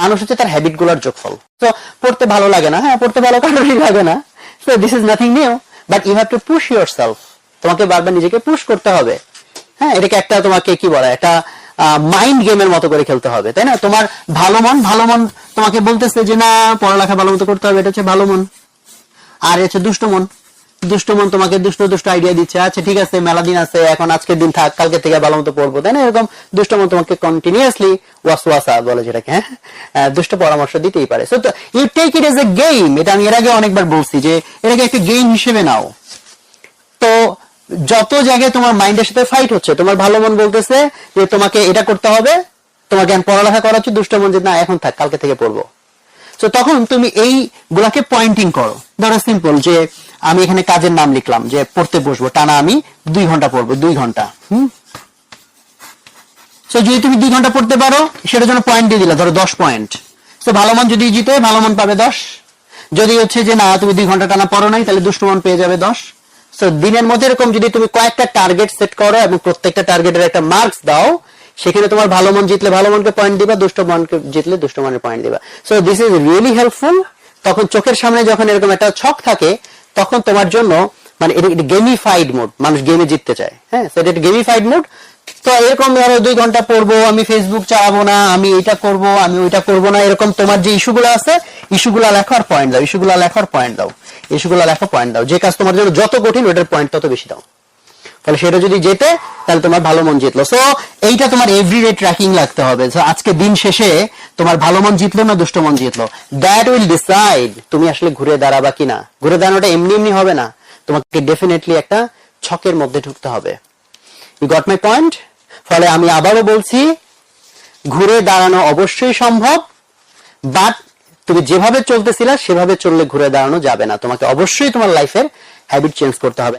মানুষ হচ্ছে তার হ্যাবিটগুলোর যোগফল। তো পড়তে ভালো লাগে না হ্যাঁ পড়তে ভালো কারোরই লাগে না। So this is nothing new but you have to push yourself তোমাকে বারবার নিজেকে পুশ করতে হবে। হ্যাঁ এটাকে একটা তোমাকে কি বলে, একটা মাইন্ড গেমের মতো করে খেলতে হবে, তাই না? তোমার ভালো মন ভালো মন তোমাকে বলতেছে যে, না, পড়ালেখা ভালো মতো করতে হবে, এটা হচ্ছে ভালো মন। আর হচ্ছে দুষ্ট মন। দুষ্ট মন তোমাকে দুষ্ট দুষ্ট আইডিয়া দিচ্ছে। আচ্ছা ঠিক আছে, মেলা দিন আছে, এখন আজকের দিন থাক কালকে থেকে ভালো মতো পড়ব। তাই না? এরকম দুষ্ট মন তোমাকে কন্টিনিউয়াসলি ওয়াসওয়াসা বলে যেটাকে হ্যাঁ? দুষ্ট পরামর্শ দিতেই পারে। So you take it as a game এটা আমি এর আগে অনেকবার বলছি যে, এটাকে একটা গেম হিসেবে নাও। তো, যত জায়গায় তোমার মাইন্ডের সাথে ফাইট হচ্ছে, তোমার ভালো মন বলতেছে যে, তোমাকে এটা করতে হবে তোমাকে পড়ালেখা করা হচ্ছে দুষ্ট মন যে, না, এখন থাক, কালকে থেকে পড়ব। তো তখন তুমি এই গুলাকে পয়েন্টিং করো। ধরো সিম্পল যে আমি এখানে কাজের নাম লিখলাম যে পড়তে বসবো, টানা আমি দুই ঘণ্টা পড়ব, দুই ঘণ্টা, হুম? যদি তুমি দুই ঘণ্টা পড়তে পারো, সেটার জন্য পয়েন্ট দিয়ে দিলা, ধরো দশ পয়েন্ট তো ভালো মন যদি জিতে, ভালো মন পাবে দশ। যদি হচ্ছে যে না, তুমি দুই ঘণ্টা টানা পড়ো নাই, তাহলে দুষ্ট মন পেয়ে যাবে দশ। সো দিনের মধ্যে এরকম যদি তুমি কয়েকটা টার্গেট সেট করো এবং প্রত্যেকটা টার্গেটের একটা মার্কস দাও, সেখানে তোমার ভালো মন জিতলে ভালো মনকে পয়েন্ট দিবা, দুষ্ট মনকে জিতলে দুষ্ট মনের পয়েন্ট দিবা। So this is really helpful তখন চোখের সামনে যখন এরকম একটা ছক থাকে তখন তোমার জন্য মানে এটা গেমিফাইড মোড মানুষ গেমে জিততে চায়। হ্যাঁ সেটা একটা গেমিফাইড মোড তো এরকম ধরো দুই ঘণ্টা পড়ব, আমি ফেসবুক চালাবো না, আমি এটা করব, আমি ওইটা করব না, এরকম তোমার যে ইস্যুগুলো আছে, ইস্যুগুলো লেখার পয়েন্ট দাও, ইস্যুগুলো লেখার পয়েন্ট দাও, ইস্যুগুলো লেখার পয়েন্ট দাও, যে কাজ তোমার জন্য যত কঠিন, ওটার পয়েন্ট তত বেশি দাও। তাহলে সেটা যদি যেতে তাহলে তোমার ভালো মন জিতলো। সো এইটা তোমার এভরিডে ট্র্যাকিং লাগতে হবে। সো আজকে দিন শেষে তোমার ভালো মন জিতলো না দুষ্ট মন জিতলো? দ্যাট উইল ডিসাইড তুমি আসলে ঘুরে দাঁড়াবা কিনা। ঘুরে দাঁড়ানোটা এমনি এমনি হবে না। তোমাকে ডেফিনেটলি একটা ছকের মধ্যে ঢুকতে হবে। ইউ গট মাই পয়েন্ট ফলে আমি আবারও বলছি, ঘুরে দাঁড়ানো অবশ্যই সম্ভব বাট তুমি যেভাবে চলতেছিলা, সেভাবে চললে ঘুরে দাঁড়ানো যাবে না। তোমাকে অবশ্যই তোমার লাইফের হ্যাবিট চেঞ্জ করতে হবে।